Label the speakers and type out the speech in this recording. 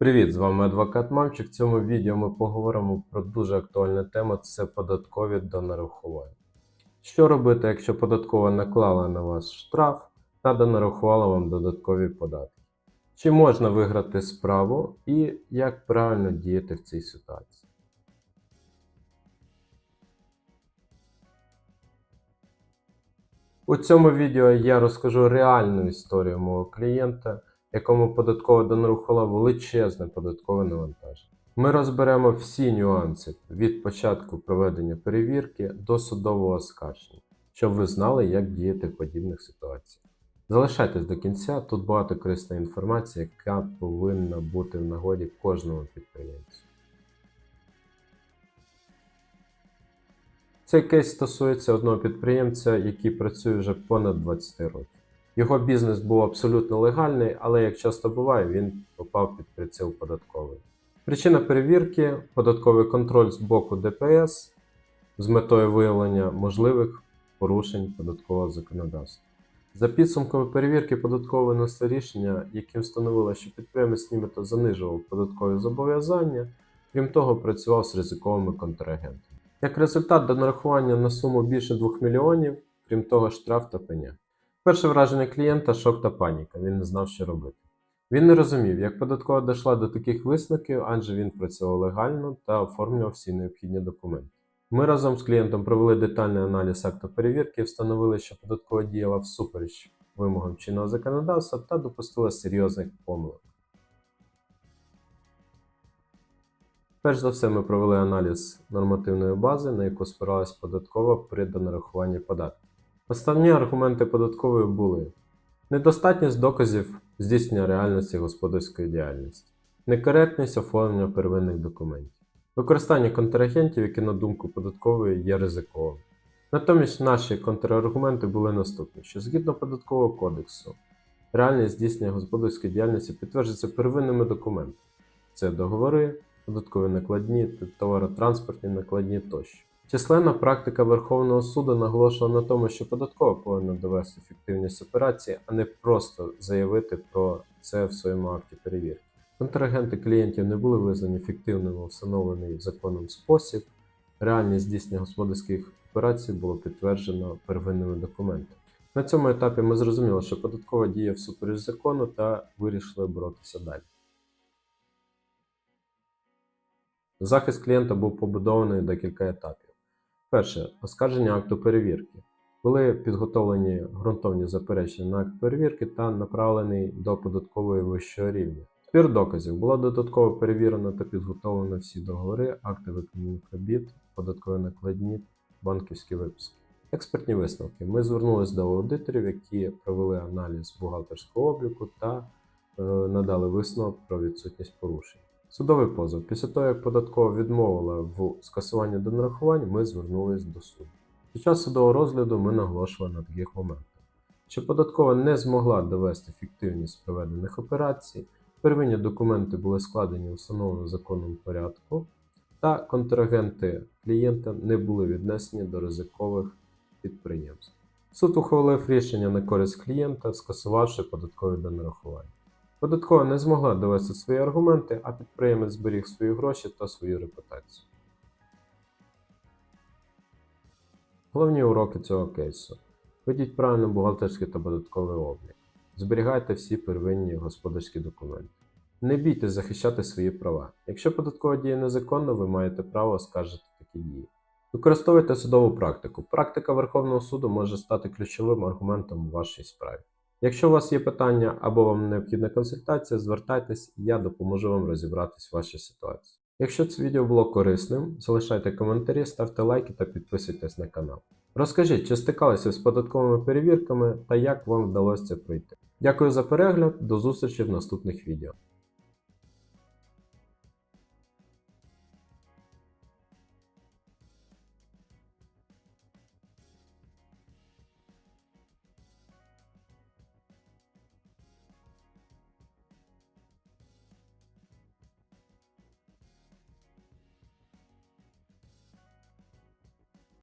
Speaker 1: Привіт, з вами адвокат Мамчик. В цьому відео ми поговоримо про дуже актуальну тему це податкові до нарахування. Що робити, якщо податкова наклала на вас штраф та донарахувала вам додаткові податки? Чи можна виграти справу і як правильно діяти в цій ситуації? У цьому відео я розкажу реальну історію мого клієнта, якому податково донарахувала величезне податкове навантаження. Ми розберемо всі нюанси від початку проведення перевірки до судового оскарження, щоб ви знали, як діяти в подібних ситуаціях. Залишайтесь до кінця, тут багато корисної інформації, яка повинна бути в нагоді кожному підприємцю. Цей кейс стосується одного підприємця, який працює вже понад 20 років. Його бізнес був абсолютно легальний, але як часто буває, він попав під приціл податковий. Причина перевірки податковий контроль з боку ДПС з метою виявлення можливих порушень податкового законодавства. За підсумками перевірки податково винесли рішення, яким встановило, що підприємець нібито занижував податкові зобов'язання, крім того, працював з ризиковими контрагентами. Як результат до нарахування на суму більше 2 мільйонів, крім того, штраф та пеня. Перше враження клієнта шок та паніка. Він не знав, що робити. Він не розумів, як податкова дійшла до таких висновків, адже він працював легально та оформлював всі необхідні документи. Ми разом з клієнтом провели детальний аналіз акту перевірки і встановили, що податкова діяла всупереч вимогам чинного законодавства та допустила серйозних помилок. Перш за все, ми провели аналіз нормативної бази, на яку спиралась податкова при донарахуванні податків. Основні аргументи податкової були недостатність доказів здійснення реальності господарської діяльності, некоректність оформлення первинних документів, використання контрагентів, які, на думку податкової, є ризиковим. Натомість наші контраргументи були наступні: що згідно податкового кодексу, реальність здійснення господарської діяльності підтверджується первинними документами: це договори, податкові накладні, товаротранспортні накладні тощо. Численна практика Верховного суду наголошувала на тому, що податкова повинна довести ефективність операції, а не просто заявити про це в своєму акті перевірки. Контрагенти клієнтів не були визнані ефективними у встановлений законом спосіб. Реальність здійснення господарських операцій було підтверджено первинними документами. На цьому етапі ми зрозуміли, що податкова діє всупереч закону та вирішили боротися далі. Захист клієнта був побудований декілька етапів. Перше оскарження акту перевірки. Були підготовлені ґрунтовні заперечення на акт перевірки та направлені до податкової вищого рівня. Збір доказів було додатково перевірено та підготовлено всі договори, акти виконаних робіт, податкові накладні, банківські випуски. Експертні висновки. Ми звернулися до аудиторів, які провели аналіз бухгалтерського обліку та е, надали висновок про відсутність порушень. Судовий позов. Після того, як податкова відмовила в скасуванні до нарахувань, ми звернулись до суду. Під час судового розгляду ми наголошували на таких моментах, що податкова не змогла довести фіктивність проведених операцій, первинні документи були складені у встановленому законом порядку, та контрагенти клієнта не були віднесені до ризикових підприємств. Суд ухвалив рішення на користь клієнта, скасувавши податкові до нарахування. Податкова не змогла довести свої аргументи, а підприємець зберіг свої гроші та свою репутацію. Головні уроки цього кейсу. Ведіть правильно бухгалтерський та податковий облік. Зберігайте всі первинні господарські документи. Не бійтесь захищати свої права. Якщо податкова діє незаконно, ви маєте право оскаржити такі дії. Використовуйте судову практику. Практика Верховного суду може стати ключовим аргументом у вашій справі. Якщо у вас є питання або вам необхідна консультація, звертайтесь, я допоможу вам розібратись в вашій ситуації. Якщо це відео було корисним, залишайте коментарі, ставте лайки та підписуйтесь на канал. Розкажіть, чи стикалися з податковими перевірками та як вам вдалося це пройти. Дякую за перегляд, до зустрічі в наступних відео.